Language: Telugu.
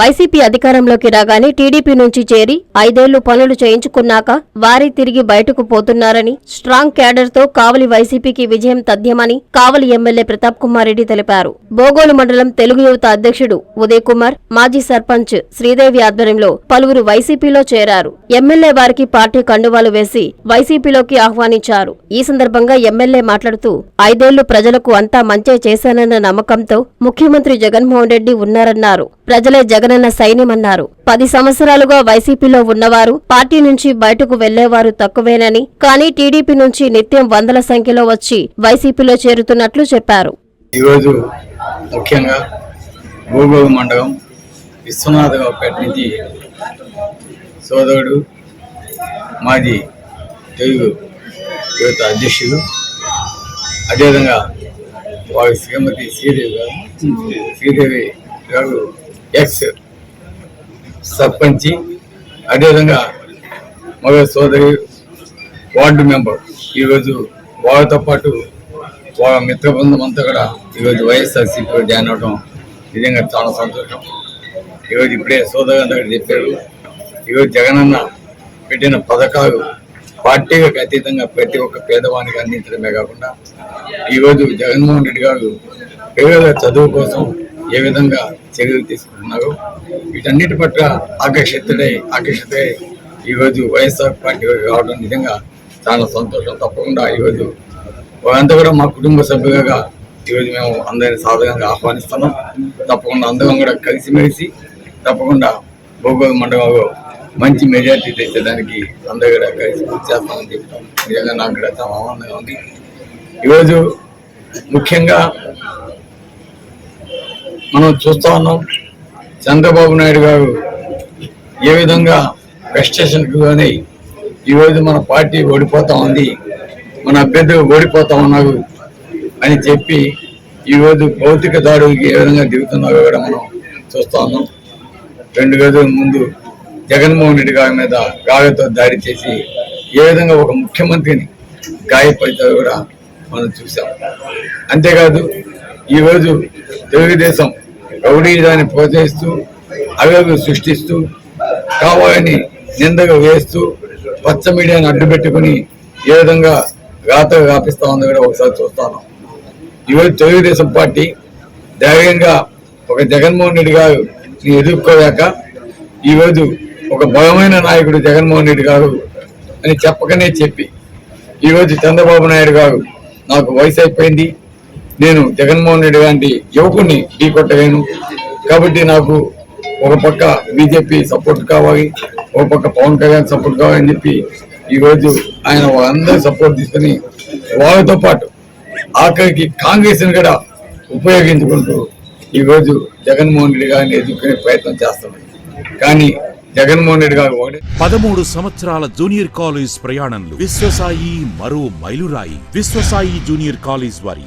వైసీపీ అధికారంలోకి రాగానే టీడీపీ నుంచి చేరి ఐదేళ్ళు పనులు చేయించుకున్నాక వారి తిరిగి బయటకు పోతున్నారని స్ట్రాంగ్ క్యాడర్తో కావలి వైసీపీకి విజయం తథ్యమని కావలి ఎమ్మెల్యే ప్రతాప్ కుమార్ రెడ్డి తెలిపారు. బోగోలు మండలం తెలుగు యువత అధ్యక్షుడు ఉదయ్ కుమార్ మాజీ సర్పంచ్ శ్రీదేవి ఆధ్వర్యంలో పలువురు వైసీపీలో చేరారు. ఎమ్మెల్యే వారికి పార్టీ కండువాలు వేసి వైసీపీలోకి ఆహ్వానించారు. ఈ సందర్భంగా ఎమ్మెల్యే మాట్లాడుతూ ఐదేళ్ళు ప్రజలకు అంతా మంచే చేశానన్న నమ్మకంతో ముఖ్యమంత్రి జగన్మోహన్ రెడ్డి ఉన్నారన్నారు. ప్రజలే జగన్ జగనన్న సైన్యమన్నారు. పది సంవత్సరాలుగా వైసీపీలో ఉన్నవారు పార్టీ నుంచి బయటకు వెళ్ళేవారు తక్కువేనని కానీ టీడీపీ నుంచి నిత్యం వందల సంఖ్యలో వచ్చి వైసీపీలో చేరుతున్నట్లు చెప్పారు. ఈరోజు ముఖ్యంగా భూగోళ మండలం విశ్వనాథరావుపేట నుంచి సోదరుడు మాజీ తెలుగు యువత అధ్యక్షులు అదేవిధంగా వారి శ్రీమతి శ్రీదేవి గారు శ్రీదేవి గారు ఎక్స్ సర్పంచి అదేవిధంగా మగ సోదరి వార్డు మెంబర్. ఈరోజు వాళ్ళతో పాటు వాళ్ళ మిత్ర బృందం అంతా కూడా ఈరోజు వైఎస్ఆర్సీపీలో జాయిన్ అవడం నిజంగా చాలా సంతోషం. ఈరోజు ఇప్పుడే సోదరు దగ్గర చెప్పారు. ఈరోజు జగనన్న పెట్టిన పథకాలు పార్టీలకు అతీతంగా ప్రతి ఒక్క పేదవానికి అందించడమే కాకుండా ఈరోజు జగన్మోహన్ రెడ్డి గారు పిల్లల చదువు కోసం ఏ విధంగా చర్యలు తీసుకుంటున్నారు వీటన్నిటి పట్ల ఆకర్షితుడై ఆకర్షితుడై ఈరోజు వైఎస్ఆర్ పార్టీ రావడం నిజంగా చాలా సంతోషం. తప్పకుండా ఈరోజు వారంతా కూడా మా కుటుంబ సభ్యులుగా ఈరోజు మేము అందరిని సాధారణంగా ఆహ్వానిస్తున్నాం. తప్పకుండా అందరం కూడా కలిసిమెలిసి తప్పకుండా భూగోళ మండలంలో మంచి మెజార్టీ తెచ్చేదానికి అందరూ కూడా కలిసి చేస్తామని చెప్తాం. నిజంగా నాకు కూడా చాలా ఆనందంగా ఉంది. ఈరోజు ముఖ్యంగా మనం చూస్తూ ఉన్నాం. చంద్రబాబు నాయుడు గారు ఏ విధంగా వెస్టేషన్కి కానీ ఈరోజు మన పార్టీ ఓడిపోతా ఉంది మన అభ్యర్థులు ఓడిపోతా ఉన్నారు అని చెప్పి ఈరోజు భౌతిక దాడులకి ఏ విధంగా దిగుతున్నారో కూడా మనం చూస్తూ ఉన్నాం. రెండు రోజుల ముందు జగన్మోహన్ రెడ్డి గారి మీద గాలితో దాడి చేసి ఏ విధంగా ఒక ముఖ్యమంత్రిని గాయపడతారో కూడా మనం చూసాం అంతేకాదు ఈరోజు తెలుగుదేశం రౌడీదాన్ని ప్రోత్సహిస్తూ అవేవి సృష్టిస్తూ కావాలని నిందగా వేస్తూ పచ్చ మీడియాని అడ్డుపెట్టుకుని ఏ విధంగా రాత వ్యాపిస్తా ఉందో కూడా ఒకసారి చూస్తాను. ఈరోజు తెలుగుదేశం పార్టీ ధైర్యంగా ఒక జగన్మోహన్ రెడ్డి గారు ఎదుర్కోలేక ఈరోజు ఒక బలమైన నాయకుడు జగన్మోహన్ రెడ్డి గారు అని చెప్పకనే చెప్పి ఈరోజు చంద్రబాబు నాయుడు గారు నాకు వయసు అయిపోయింది నేను జగన్మోహన్ రెడ్డి లాంటి ఢీ ఢీకొట్టలేను కాబట్టి నాకు ఒక పక్క బీజేపీ సపోర్ట్ కావాలి ఒక పక్క పవన్ కళ్యాణ్ సపోర్ట్ కావాలని చెప్పి ఈరోజు ఆయన వాళ్ళందరూ సపోర్ట్ తీసుకుని వాళ్ళతో పాటు ఆఖరికి కాంగ్రెస్ని కూడా ఉపయోగించుకుంటూ ఈరోజు జగన్మోహన్ రెడ్డి గారిని ఎదుర్కొనే ప్రయత్నం చేస్తున్నాం కానీ జగన్మోహన్ రెడ్డి గారు పదమూడు సంవత్సరాల జూనియర్ కాలేజ్ ప్రయాణంలో విశ్వసాయి మరో మైలురాయి. విశ్వసాయి జూనియర్ కాలేజ్ వారి